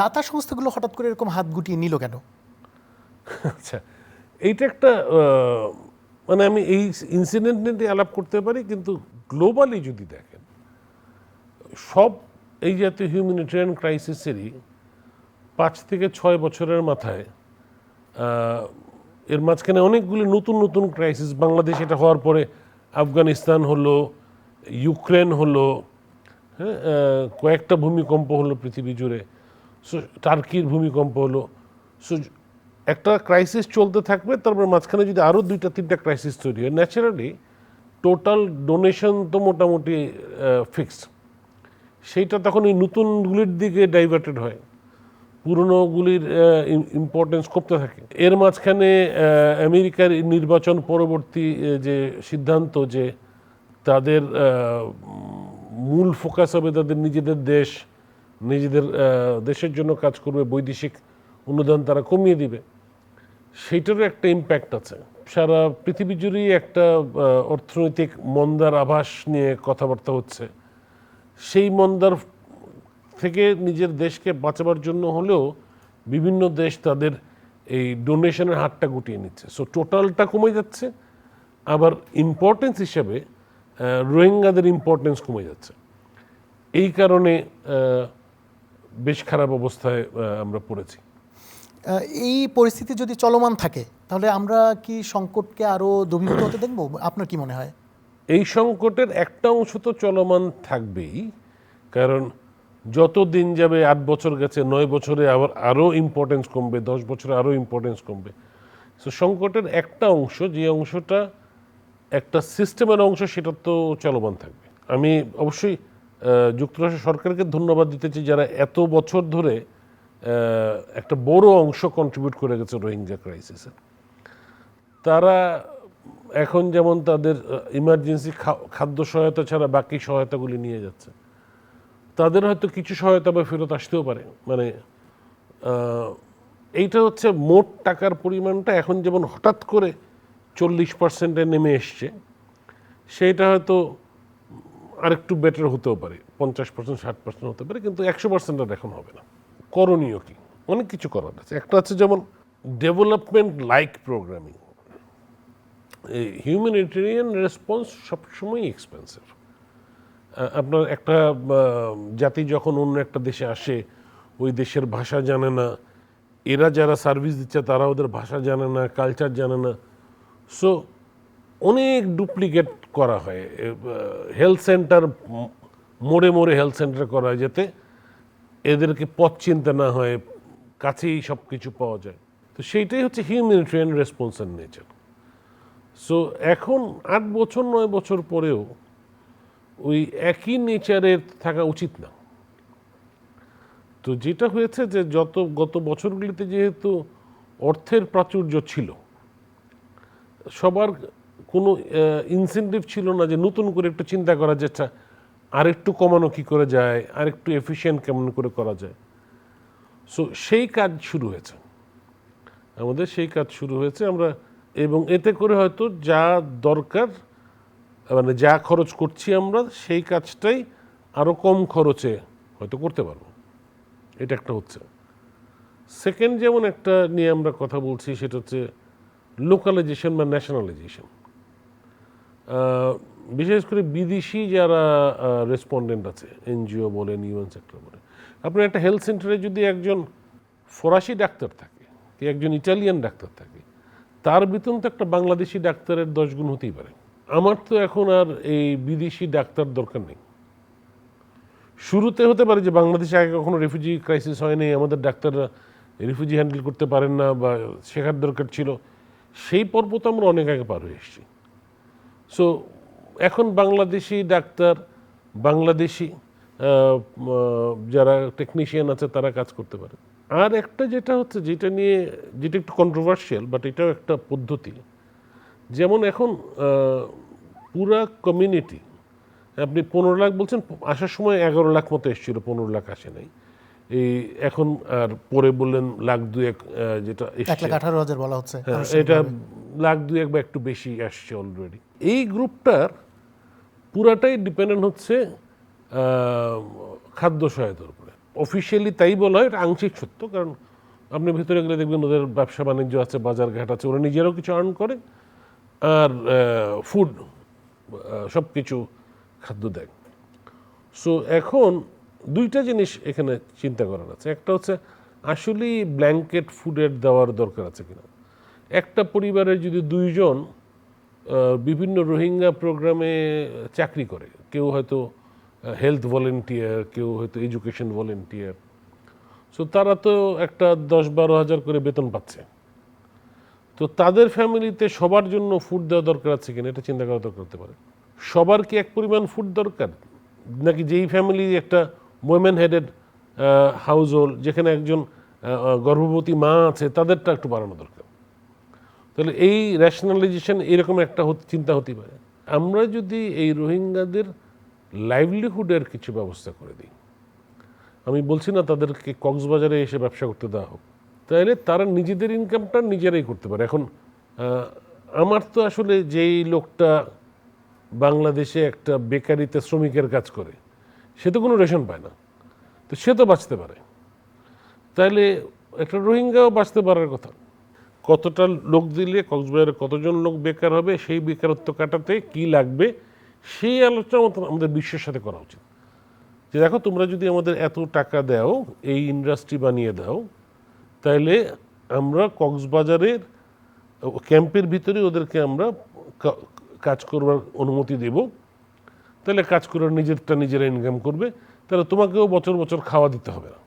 দাতা সংস্থাগুলো হঠাৎ করে এরকম হাত গুটিয়ে নিল কেন? আচ্ছা এইটা একটা মানে আমি এই ইনসিডেন্ট নিয়ে আলাপ করতে পারি, কিন্তু গ্লোবালি যদি দেখেন, সব এই জাতীয় হিউম্যানিটেরিয়ান ক্রাইসিসেরই পাঁচ থেকে ছয় বছরের মাথায় এর মাঝখানে অনেকগুলি নতুন নতুন ক্রাইসিস বাংলাদেশ এটা হওয়ার পরে আফগানিস্তান হলো, ইউক্রেন হলো হ্যাঁ কয়েকটা ভূমিকম্প হলো পৃথিবী জুড়ে। টার্কির ভূমিকম্প হলো। সো, একটা ক্রাইসিস চলতে থাকবে, তারপর মাঝখানে যদি আরও দুইটা, তিনটা ক্রাইসিস তৈরি হয় ন্যাচারালি টোটাল ডোনেশন তো মোটামুটি ফিক্সড সেইটা তখন এই নতুনগুলির দিকে ডাইভার্টেড হয়। পুরনোগুলির ইম্পর্টেন্স কমতে থাকে। এর মাঝখানে আমেরিকার নির্বাচন পরবর্তী যে সিদ্ধান্ত যে তাদের মূল ফোকাস হবে তাদের নিজেদের দেশ নিজেদের দেশের জন্য কাজ করবে, বৈদেশিক অনুদান তারা কমিয়ে দিবে, সেইটারও একটা ইম্প্যাক্ট আছে। সারা পৃথিবী জুড়েই একটা অর্থনৈতিক মন্দার আভাস নিয়ে কথাবার্তা হচ্ছে। সেই মন্দার থেকে নিজের দেশকে বাঁচাবার জন্য হলেও বিভিন্ন দেশ তাদের এই ডোনেশনের হারটা গুটিয়ে নিচ্ছে। সো টোটালটা কমে যাচ্ছে, আবার ইম্পর্টেন্স হিসেবে রোহিঙ্গাদের ইম্পর্টেন্স কমে যাচ্ছে। এই কারণে বেশ খারাপ অবস্থায় আমরা পড়েছি। এই পরিস্থিতি যদি চলমান থাকে তাহলে আমরা কি সংকটকে আরও দূরীভূত হতে দেখব? আপনার কি মনে হয়? এই সংকটের একটা অংশ তো চলমান থাকবেই কারণ যত দিন যাবে আট বছর গেছে নয় বছরে আবার আরও ইম্পর্টেন্স কমবে দশ বছরে আরও ইম্পর্টেন্স কমবে। সো সংকটের একটা অংশ যে অংশটা একটা সিস্টেমের অংশ সেটা তো চলমান থাকবে। আমি অবশ্যই যুক্তরাষ্ট্র সরকারকে ধন্যবাদ দিতে চাই যারা এত বছর ধরে একটা বড় অংশ কন্ট্রিবিউট করে গেছে রোহিঙ্গা ক্রাইসিসে তারা এখন যেমন তাদের ইমার্জেন্সি খাদ্য সহায়তা ছাড়া বাকি সহায়তাগুলি নিয়ে যাচ্ছে। তাদের হয়তো কিছু সহায়তা বা ফেরত আসতেও পারে। মানে এইটা হচ্ছে মোট টাকার পরিমাণটা এখন যেমন হঠাৎ করে চল্লিশ পার্সেন্টে নেমে এসছে, সেইটা হয়তো আরেকটু বেটার হতেও পারে, পঞ্চাশ পার্সেন্ট ষাট পার্সেন্ট হতে পারে, কিন্তু একশো পার্সেন্ট আর এখন হবে না। করণীয় কি? অনেক কিছু করার আছে। একটা আছে যেমন development like programming humanitarian response সবসময় এক্সপেন্সিভ আপনার একটা জাতি যখন অন্য একটা দেশে আসে, ওই দেশের ভাষা জানে না, এরা যারা সার্ভিস দিচ্ছে, তারা ওদের ভাষা জানে না কালচার জানে না। সো অনেক ডুপ্লিকেট করা হয়। হেলথ সেন্টার মোড়ে মোড়ে হেলথ সেন্টার করা হয় যাতে এদেরকে পথ চিনতে না হয়, কাছেই সব কিছু পাওয়া যায়। তো সেইটাই হচ্ছে হিউম্যানিটেরিয়ান রেসপন্সের নেচার সো এখন আট বছর, নয় বছর পরেও ওই একই নেচারের থাকা উচিত না। তো যেটা হয়েছে যে যত, গত বছরগুলিতে যেহেতু অর্থের প্রাচুর্য ছিল, সবার কোনো ইনসেন্টিভ ছিল না যে নতুন করে একটু চিন্তা করা যেটা আরেকটু কমানো কি করে যায়, আরেকটু এফিশিয়েন্ট কেমন করে করা যায়। সো সেই কাজ শুরু হয়েছে। আমাদের সেই কাজ শুরু হয়েছে। আমরা, এবং এতে করে হয়তো যা দরকার মানে যা খরচ করছি আমরা, সেই কাজটাই আরও কম খরচে হয়তো করতে পারব। এটা একটা হচ্ছে। সেকেন্ড যেমন একটা নিয়ে আমরা কথা বলছি, সেটা হচ্ছে লোকালাইজেশন বা ন্যাশনালাইজেশন বিশেষ করে বিদেশি যারা রেসপন্ডেন্ট আছে, এনজিও বলেন, ইউএন সেক্টর বলেন আপনার একটা হেলথ সেন্টারে যদি একজন ফরাসি ডাক্তার থাকে, কি একজন ইটালিয়ান ডাক্তার থাকে, তার বেতন তো একটা বাংলাদেশি ডাক্তারের দশ গুণ হতেই পারে। আমার তো এখন আর এই বিদেশি ডাক্তার দরকার নেই। শুরুতে হতে পারে যে বাংলাদেশে আগে কখনো রেফিউজি ক্রাইসিস হয়নি, আমাদের ডাক্তাররা রেফিউজি হ্যান্ডেল করতে পারেন না বা শেখার দরকার ছিল। সেই পর্ব তো আমরা অনেক আগে পার হয়ে এসেছি। সো এখন বাংলাদেশি ডাক্তার বাংলাদেশি যারা টেকনিশিয়ান আছে তারা কাজ করতে পারে। আর একটা যেটা হচ্ছে যেটা নিয়ে যেটা একটু কন্ট্রোভার্সিয়াল বাট এটাও একটা পদ্ধতি। যেমন এখন পুরা কমিউনিটি আপনি পনেরো লাখ বলছেন আসার সময় এগারো লাখ মতো এসেছিল পনেরো লাখ আসে নাই। এই এখন আর পরে বললেন লাখ দুয়েক যেটা এক লাখ আঠারো হাজার বলা হচ্ছে। হ্যাঁ, এটা লাখ দুয়েক বা একটু বেশি আসছে অলরেডি এই গ্রুপটার পুরাটাই ডিপেন্ডেন্ট হচ্ছে খাদ্য সহায়তার উপরে। অফিসিয়ালি তাই বলা হয় আংশিক সত্য, কারণ আপনি ভিতরে গেলে দেখবেন ওদের ব্যবসা বাণিজ্য আছে, বাজার ঘাট আছে, ওরা নিজেরাও কিছু আর্ন করে, আর ফুড সব কিছু খাদ্য দেয়। সো এখন দুইটা জিনিস এখানে চিন্তা করার আছে। একটা হচ্ছে, আসলেই ব্ল্যাঙ্কেট ফুডের দেওয়ার দরকার আছে কিনা? একটা পরিবারের যদি দুইজন বিভিন্ন রোহিঙ্গা প্রোগ্রামে চাকরি করে। কেউ হয়তো হেলথ ভলেন্টিয়ার কেউ হয়তো এডুকেশন ভলেন্টিয়ার সো তারা তো একটা দশ বারো হাজার করে বেতন পাচ্ছে। তো তাদের ফ্যামিলিতে সবার জন্য ফুড দেওয়া দরকার আছে কিনা, এটা চিন্তা করা দরকার হতে পারে। সবার কি এক পরিমাণ ফুড দরকার? নাকি যেই ফ্যামিলি একটা ওয়েমেন হেডেড হাউস হোল্ড যেখানে একজন গর্ভবতী মা আছে, তাদেরটা একটু বাড়ানো দরকার? তাহলে এই র্যাশনালাইজেশন এরকম একটা চিন্তা হতে পারে। আমরা যদি এই রোহিঙ্গাদের লাইভলিহুডের কিছু ব্যবস্থা করে দিই, আমি বলছি না তাদেরকে কক্সবাজারে এসে ব্যবসা করতে দেওয়া হোক, তাহলে তারা নিজেদের ইনকামটা নিজেরাই করতে পারে। এখন আমার তো আসলে যেই লোকটা বাংলাদেশে একটা বেকারিতে শ্রমিকের কাজ করে, সে তো কোনো রেশন পায় না, তো সে তো বাঁচতে পারে। তাহলে একটা রোহিঙ্গাও বাঁচতে পারার কথা। কতটা লোক দিলে, কক্সবাজারে কতজন লোক বেকার হবে, সেই বেকারত্ব কাটাতে কি লাগবে, সেই আলোচনা আমাদের বিশ্বের সাথে করা উচিত। যে দেখো, তোমরা যদি আমাদের এত টাকা দাও, এই ইন্ডাস্ট্রি বানিয়ে দাও তাহলে আমরা কক্সবাজারের ক্যাম্পের ভিতরে ওদেরকে আমরা কাজ করবার অনুমতি দেব। তাহলে কাজ করে নিজেরটা নিজেরা ইনকাম করবে, তাহলে তোমাকেও বছর বছর খাওয়া দিতে হবে না।